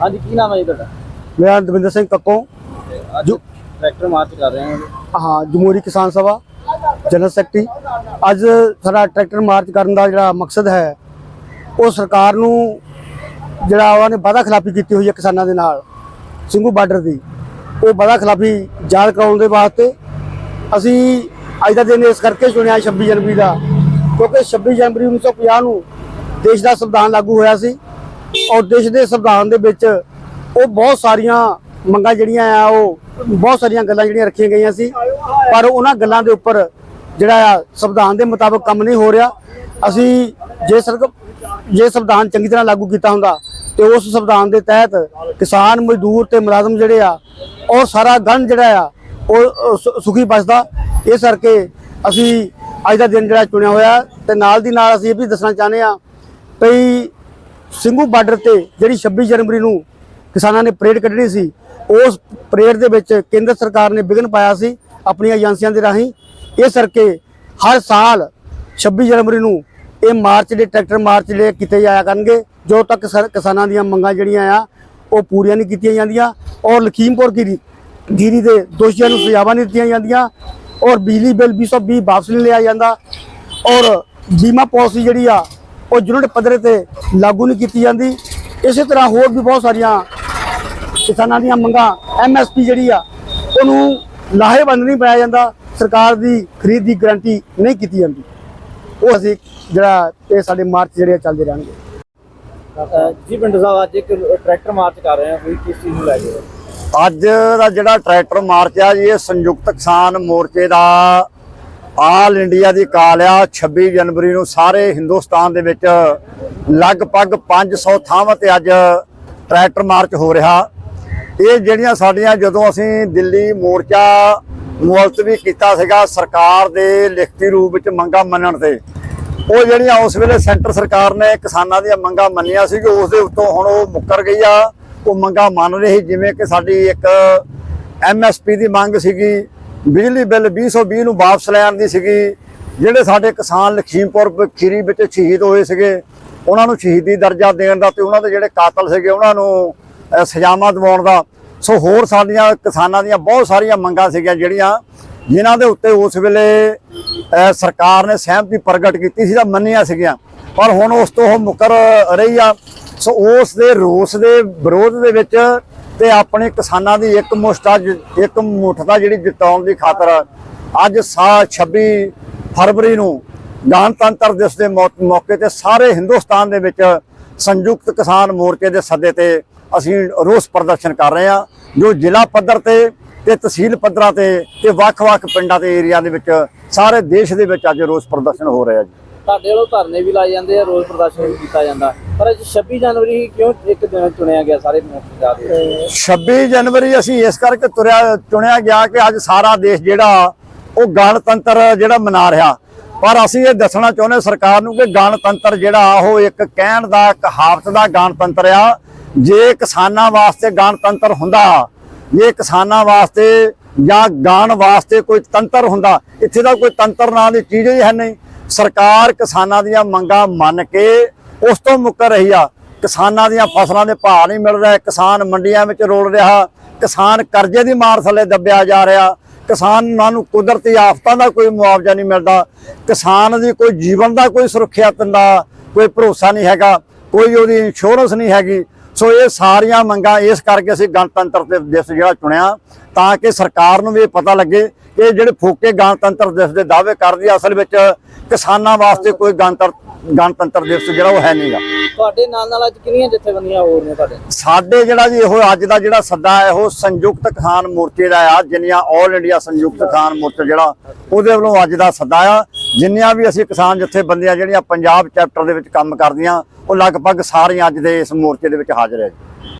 ਹਾਂਜੀ ਕੀ ਨਾਮ ਹੈ ਜੀ ਤੁਹਾਡਾ? ਮੈਂ ਦਵਿੰਦਰ ਸਿੰਘ ਕੱਕੋਂ। ਅੱਜ ਟਰੈਕਟਰ ਮਾਰਚ ਕਰ ਰਹੇ ਹਾਂ। ਹਾਂ ਜਮਹੂਰੀ ਕਿਸਾਨ ਸਭਾ ਜਨਰਲ ਸੈਕਟਰੀ। ਅੱਜ ਸਾਡਾ ਟਰੈਕਟਰ ਮਾਰਚ ਕਰਨ ਦਾ ਜਿਹੜਾ ਮਕਸਦ ਹੈ ਉਹ ਸਰਕਾਰ ਨੂੰ ਜਿਹੜਾ ਉਹਨਾਂ ਨੇ ਵਾਅਦਾ ਖਿਲਾਫੀ ਕੀਤੀ ਹੋਈ ਹੈ ਕਿਸਾਨਾਂ ਦੇ ਨਾਲ ਸਿੰਘੂ ਬਾਰਡਰ ਦੀ। ਉਹ ਵਾਅਦਾ ਖਿਲਾਫੀ ਯਾਦ ਕਰਾਉਣ ਦੇ ਵਾਸਤੇ ਅਸੀਂ ਅੱਜ ਦਾ ਦਿਨ ਇਸ ਕਰਕੇ ਚੁਣਿਆ 26 ਜਨਵਰੀ ਦਾ ਕਿਉਂਕਿ 26 ਜਨਵਰੀ 1950 ਨੂੰ ਦੇਸ਼ ਦਾ ਸੰਵਿਧਾਨ ਲਾਗੂ ਹੋਇਆ ਸੀ। ਔਰ ਦੇਸ਼ ਦੇ ਸੰਵਿਧਾਨ ਦੇ ਵਿੱਚ ਉਹ ਬਹੁਤ ਸਾਰੀਆਂ ਮੰਗਾਂ ਜਿਹੜੀਆਂ ਆ, ਉਹ ਬਹੁਤ ਸਾਰੀਆਂ ਗੱਲਾਂ ਜਿਹੜੀਆਂ ਰੱਖੀਆਂ ਗਈਆਂ ਸੀ। ਪਰ ਉਹਨਾਂ ਗੱਲਾਂ ਦੇ ਉੱਪਰ ਜਿਹੜਾ ਆ, ਸੰਵਿਧਾਨ ਦੇ ਮੁਤਾਬਕ ਕੰਮ ਨਹੀਂ ਹੋ ਰਿਹਾ। ਅਸੀਂ ਜੇ ਸਰਕ ਜੇ ਸੰਵਿਧਾਨ ਚੰਗੀ ਤਰ੍ਹਾਂ ਲਾਗੂ ਕੀਤਾ ਹੁੰਦਾ, ਤੇ ਉਸ ਸੰਵਿਧਾਨ ਦੇ ਤਹਿਤ ਕਿਸਾਨ, ਮਜ਼ਦੂਰ ਤੇ ਮੁਲਾਜ਼ਮ ਜਿਹੜੇ ਆ ਉਹ ਸਾਰਾ ਗਣ ਜਿਹੜਾ ਆ, ਉਹ ਸੁਖੀ ਬਸਦਾ। ਇਸ ਕਰਕੇ ਅਸੀਂ ਅੱਜ ਦਾ ਦਿਨ ਜਿਹੜਾ ਚੁਣਿਆ ਹੋਇਆ, ਤੇ ਨਾਲ ਦੀ ਨਾਲ ਅਸੀਂ ਇਹ ਵੀ ਦੱਸਣਾ ਚਾਹੁੰਦੇ ਆ ਭਈ ਸਿੰਘੂ ਬਾਰਡਰ ਤੇ ਜਿਹੜੀ 26 ਜਨਵਰੀ ਨੂੰ ਕਿਸਾਨਾਂ ਨੇ ਪਰੇਡ ਕੱਢਣੀ ਸੀ, ਉਸ ਪਰੇਡ ਦੇ ਵਿੱਚ ਕੇਂਦਰ ਸਰਕਾਰ ਨੇ ਵਿਘਨ ਪਾਇਆ ਸੀ ਆਪਣੀਆਂ ਏਜੰਸੀਆਂ ਦੇ ਰਾਹੀਂ। ਇਸ ਕਰਕੇ ਹਰ ਸਾਲ 26 ਜਨਵਰੀ ਨੂੰ ਇਹ ਮਾਰਚ ਦੇ ਟਰੈਕਟਰ ਮਾਰਚ ਜਿਹੜੇ ਕੀਤੇ ਜਾਇਆ ਕਰਨਗੇ, ਜੋ ਤੱਕ ਕਿਸਾਨਾਂ ਦੀਆਂ ਮੰਗਾਂ ਜਿਹੜੀਆਂ ਆ, ਉਹ ਪੂਰੀਆਂ ਨਹੀਂ ਕੀਤੀਆਂ ਜਾਂਦੀਆਂ ਔਰ ਲਖੀਮਪੁਰ ਕੀ ਗੀਰੀ ਦੇ ਦੋਸ਼ੀਆਂ ਨੂੰ ਸਜ਼ਾਵਾਂ ਨਹੀਂ ਦਿੱਤੀਆਂ ਜਾਂਦੀਆਂ ਔਰ ਬਿਜਲੀ ਬਿੱਲ 220 ਵਾਪਸ ਨਹੀਂ ਲਿਆ ਜਾਂਦਾ ਔਰ ਬੀਮਾ ਪਾਲਿਸੀ ਜਿਹੜੀ ਆ ਉਹ ਯੂਨਿਟ ਪੱਧਰ ਤੇ ਲਾਗੂ ਨਹੀਂ ਕੀਤੀ ਜਾਂਦੀ। ਇਸੇ ਤਰ੍ਹਾਂ ਹੋਰ ਵੀ ਬਹੁਤ ਸਾਰੀਆਂ ਕਿਸਾਨਾਂ ਦੀਆਂ ਮੰਗਾਂ ਐਮਐਸਪੀ ਜਿਹੜੀ ਆ ਉਹਨੂੰ ਲਾਹੇਵੰਦ ਨਹੀਂ ਪਾਇਆ ਜਾਂਦਾ। ਸਰਕਾਰ ਦੀ ਖਰੀਦ ਦੀ ਗਾਰੰਟੀ ਨਹੀਂ ਕੀਤੀ ਜਾਂਦੀ। ਉਹ ਅਸੀਂ ਜਿਹੜਾ ਇਹ ਸਾਡੇ ਮਾਰਚ ਜਿਹੜੇ ਚੱਲਦੇ ਰਹਿਣਗੇ। ਜੀ ਪਿੰਡ ਸਾਹਿਬ ਅੱਜ ਇੱਕ ਟਰੈਕਟਰ ਮਾਰਚ ਕਰ ਰਹੇ ਹਾਂ। ਕੋਈ ਕਿਸ ਚੀਜ਼ ਨੂੰ ਲੈ ਕੇ? ਅੱਜ ਦਾ ਜਿਹੜਾ ਟਰੈਕਟਰ ਮਾਰਚ ਆ ਜੀ ਇਹ ਸੰਯੁਕਤ ਕਿਸਾਨ ਮੋਰਚੇ ਦਾ ਆਲ ਇੰਡੀਆ ਦੀ ਕਾਲ ਆ 26 ਜਨਵਰੀ ਨੂੰ ਸਾਰੇ ਹਿੰਦੁਸਤਾਨ ਦੇ ਵਿੱਚ ਲਗਭਗ 500 ਥਾਵਾਂ ਤੇ ਅੱਜ ਟਰੈਕਟਰ ਮਾਰਚ ਹੋ ਰਿਹਾ। ਇਹ ਜਿਹੜੀਆਂ ਸਾਡੀਆਂ ਜਦੋਂ ਅਸੀਂ ਦਿੱਲੀ ਮੋਰਚਾ ਮੁਲਤਵੀ ਕੀਤਾ ਸੀਗਾ, ਸਰਕਾਰ ਦੇ ਲਿਖਤੀ ਰੂਪ ਵਿੱਚ ਮੰਗਾਂ ਮੰਨਣ ਤੇ, ਉਹ ਜਿਹੜੀਆਂ ਉਸ ਵੇਲੇ ਸੈਂਟਰ ਸਰਕਾਰ ਨੇ ਕਿਸਾਨਾਂ ਦੀਆਂ ਮੰਗਾਂ ਮੰਨੀਆਂ ਸੀ ਕਿ ਉਸ ਦੇ ਉੱਤੋਂ ਹੁਣ ਉਹ ਮੁੱਕਰ ਗਈ ਆ, ਉਹ ਮੰਗਾਂ ਮੰਨ ਰਹੀ, ਜਿਵੇਂ ਕਿ ਸਾਡੀ ਇੱਕ ਐਮਐਸਪੀ ਦੀ ਮੰਗ ਸੀਗੀ। ਬਿਜਲੀ ਬਿੱਲ 220 ਨੂੰ ਵਾਪਸ ਲੈਣ ਦੀ ਸੀਗੀ। ਜਿਹੜੇ ਸਾਡੇ ਕਿਸਾਨ ਲਖੀਮਪੁਰ ਖੀਰੀ ਵਿੱਚ ਸ਼ਹੀਦ ਹੋਏ ਸੀਗੇ, ਉਹਨਾਂ ਨੂੰ ਸ਼ਹੀਦੀ ਦਰਜਾ ਦੇਣ ਦਾ ਤੇ ਉਹਨਾਂ ਦੇ ਜਿਹੜੇ ਕਾਤਲ ਸੀਗੇ, ਉਹਨਾਂ ਨੂੰ ਸਜ਼ਾਵਾਂ ਦਿਵਾਉਣ ਦਾ। ਸੋ ਹੋਰ ਸਾਡੀਆਂ ਕਿਸਾਨਾਂ ਦੀਆਂ ਬਹੁਤ ਸਾਰੀਆਂ ਮੰਗਾਂ ਸੀਗੀਆਂ ਜਿਹੜੀਆਂ ਜਿਨ੍ਹਾਂ ਦੇ ਉੱਤੇ ਉਸ ਵੇਲੇ ਸਰਕਾਰ ਨੇ ਸਹਿਮਤੀ ਪ੍ਰਗਟ ਕੀਤੀ ਸੀ ਤਾਂ ਮੰਨੀਆਂ ਸੀਗੀਆਂ। ਪਰ ਹੁਣ ਉਸ ਤੋਂ ਉਹ ਮੁਕਰ ਰਹੀ ਆ। ਸੋ ਉਸ ਦੇ ਰੋਸ ਦੇ ਵਿਰੋਧ ਦੇ ਵਿੱਚ ਤੇ ਆਪਣੇ ਕਿਸਾਨਾਂ ਦੀ ਇੱਕ ਮੁਸ਼ਤਾ ਇੱਕ ਮੁੱਠਤਾ ਜਿਹੜੀ ਜਿਤਾਉਣ ਦੀ ਖਾਤਰ ਅੱਜ ਸਾ 26 ਫਰਵਰੀ ਨੂੰ ਗਣਤੰਤਰ ਦਿਵਸ ਦੇ ਮੌਕੇ ਤੇ ਸਾਰੇ ਹਿੰਦੁਸਤਾਨ ਦੇ ਵਿੱਚ ਸੰਯੁਕਤ ਕਿਸਾਨ ਮੋਰਚੇ ਦੇ ਸੱਦੇ ਤੇ ਅਸੀਂ ਰੋਸ ਪ੍ਰਦਰਸ਼ਨ ਕਰ ਰਹੇ ਹਾਂ, ਜੋ ਜ਼ਿਲ੍ਹਾ ਪੱਧਰ ਤੇ ਤੇ ਤਹਿਸੀਲ ਪੱਧਰਾਂ ਤੇ ਤੇ ਵੱਖ-ਵੱਖ ਪਿੰਡਾਂ ਤੇ ਏਰੀਆ ਦੇ ਵਿੱਚ ਸਾਰੇ ਦੇਸ਼ ਦੇ ਵਿੱਚ ਅੱਜ ਰੋਸ ਪ੍ਰਦਰਸ਼ਨ ਹੋ ਰਿਹਾ ਜੀ। ਤੁਹਾਡੇ ਵੱਲੋਂ ਧਰਨੇ ਵੀ ਲਾਏ ਜਾਂਦੇ ਆ ਰੋਜ਼ ਪ੍ਰਦਰਸ਼ਨ ਵੀ ਕੀਤਾ ਜਾਂਦਾ। ਪਰ ਅੱਜ 26 ਜਨਵਰੀ ਕਿਉਂ ਇੱਕ ਦਿਨ ਚੁਣਿਆ ਗਿਆ ਸਾਰੇ ਪੰਜਾਬ ਦੇ 26 ਜਨਵਰੀ ਅਸੀਂ ਇਸ ਕਰਕੇ ਤੁਰਿਆ, ਚੁਣਿਆ ਗਿਆ ਕਿ ਅੱਜ ਸਾਰਾ ਦੇਸ਼ ਜਿਹੜਾ ਉਹ ਗਣਤੰਤਰ ਜਿਹੜਾ ਮਨਾ ਰਿਹਾ। ਪਰ ਅਸੀਂ ਇਹ ਦੱਸਣਾ ਚਾਹੁੰਦੇ ਸਰਕਾਰ ਨੂੰ ਕਿ ਗਣਤੰਤਰ ਜਿਹੜਾ ਉਹ ਇੱਕ ਕਹਿਣ ਦਾ ਕਹਾਵਤ ਦਾ ਗਣਤੰਤਰ ਆ। ਜੇ ਕਿਸਾਨਾਂ ਵਾਸਤੇ ਗਣਤੰਤਰ ਹੁੰਦਾ, ਜੇ ਕਿਸਾਨਾਂ ਵਾਸਤੇ ਜਾਂ ਗਾਣ ਵਾਸਤੇ ਕੋਈ ਤੰਤਰ ਹੁੰਦਾ, ਇੱਥੇ ਦਾ ਕੋਈ ਤੰਤਰ ਨਾਂ ਦੀ ਚੀਜ਼ ਹੀ ਹੈ ਨਹੀਂ। ਸਰਕਾਰ ਕਿਸਾਨਾਂ ਦੀਆਂ ਮੰਗਾਂ ਮੰਨ ਕੇ ਉਸ ਤੋਂ ਮੁੱਕਰ ਰਹੀ ਆ। ਕਿਸਾਨਾਂ ਦੀਆਂ ਫਸਲਾਂ ਦੇ ਭਾਅ ਨਹੀਂ ਮਿਲ ਰਹੇ, ਕਿਸਾਨ ਮੰਡੀਆਂ ਵਿੱਚ ਰੋਲ ਰਿਹਾ, ਕਿਸਾਨ ਕਰਜ਼ੇ ਦੀ ਮਾਰ ਥੱਲੇ ਦੱਬਿਆ ਜਾ ਰਿਹਾ, ਕਿਸਾਨਾਂ ਨੂੰ ਕੁਦਰਤੀ ਆਫਤਾਂ ਦਾ ਕੋਈ ਮੁਆਵਜ਼ਾ ਨਹੀਂ ਮਿਲਦਾ, ਕਿਸਾਨ ਦੀ ਕੋਈ ਜੀਵਨ ਦਾ ਕੋਈ ਸੁਰੱਖਿਆ ਦਾ ਕੋਈ ਭਰੋਸਾ ਨਹੀਂ ਹੈਗਾ, ਕੋਈ ਉਹਦੀ ਇੰਸ਼ੋਰੈਂਸ ਨਹੀਂ ਹੈਗੀ ਸੋ ਇਹ ਸਾਰੀਆਂ ਮੰਗਾਂ ਇਸ ਕਰਕੇ ਅਸੀਂ ਗਣਤੰਤਰ ਦੇ ਦਿਵਸ ਜਿਹੜਾ ਚੁਣਿਆ ਤਾਂ ਕਿ ਸਰਕਾਰ ਨੂੰ ਵੀ ਇਹ ਪਤਾ ਲੱਗੇ ਕਿ ਜਿਹੜੇ ਫੋਕੇ ਗਣਤੰਤਰ ਦਿਵਸ ਦੇ ਦਾਅਵੇ ਕਰਦੀ ਅਸਲ ਵਿੱਚ ਕਿਸਾਨਾਂ ਵਾਸਤੇ ਕੋਈ ਗਣਤੰਤਰ ਗਣਤੰਤਰ ਦਿਵਸ ਜਿਹੜਾ ਉਹ ਹੈ ਨਹੀਂਗਾ ਤੁਹਾਡੇ ਨਾਲ ਨਾਲ ਅੱਜ ਕਿੰਨੀਆਂ ਜਥੇਬੰਦੀਆਂ ਹੋ ਰਹੀਆਂ ਤੁਹਾਡੇ ਸਾਡੇ ਜਿਹੜਾ ਜੀ ਇਹੋ ਅੱਜ ਦਾ ਜਿਹੜਾ ਸੱਦਾ ਹੈ ਉਹ ਸੰਯੁਕਤ ਕਿਸਾਨ ਮੋਰਚੇ ਦਾ ਆ ਜਿੰਨੀਆਂ ਆਲ ਇੰਡੀਆ ਸੰਯੁਕਤ ਕਿਸਾਨ ਮੋਰਚਾ ਜਿਹੜਾ ਉਹਦੇ ਵੱਲੋਂ ਅੱਜ ਦਾ ਸੱਦਾ ਆ। ਜਿੰਨੀਆਂ ਵੀ ਅਸੀਂ ਕਿਸਾਨ ਜਥੇਬੰਦੀਆਂ ਜਿਹੜੀਆਂ ਪੰਜਾਬ ਚੈਪਟਰ ਦੇ ਵਿੱਚ ਕੰਮ ਕਰਦੀਆਂ, ਉਹ ਲਗਭਗ ਸਾਰੀਆਂ ਅੱਜ ਦੇ ਇਸ ਮੋਰਚੇ ਦੇ ਵਿੱਚ ਹਾਜ਼ਰ ਹੈ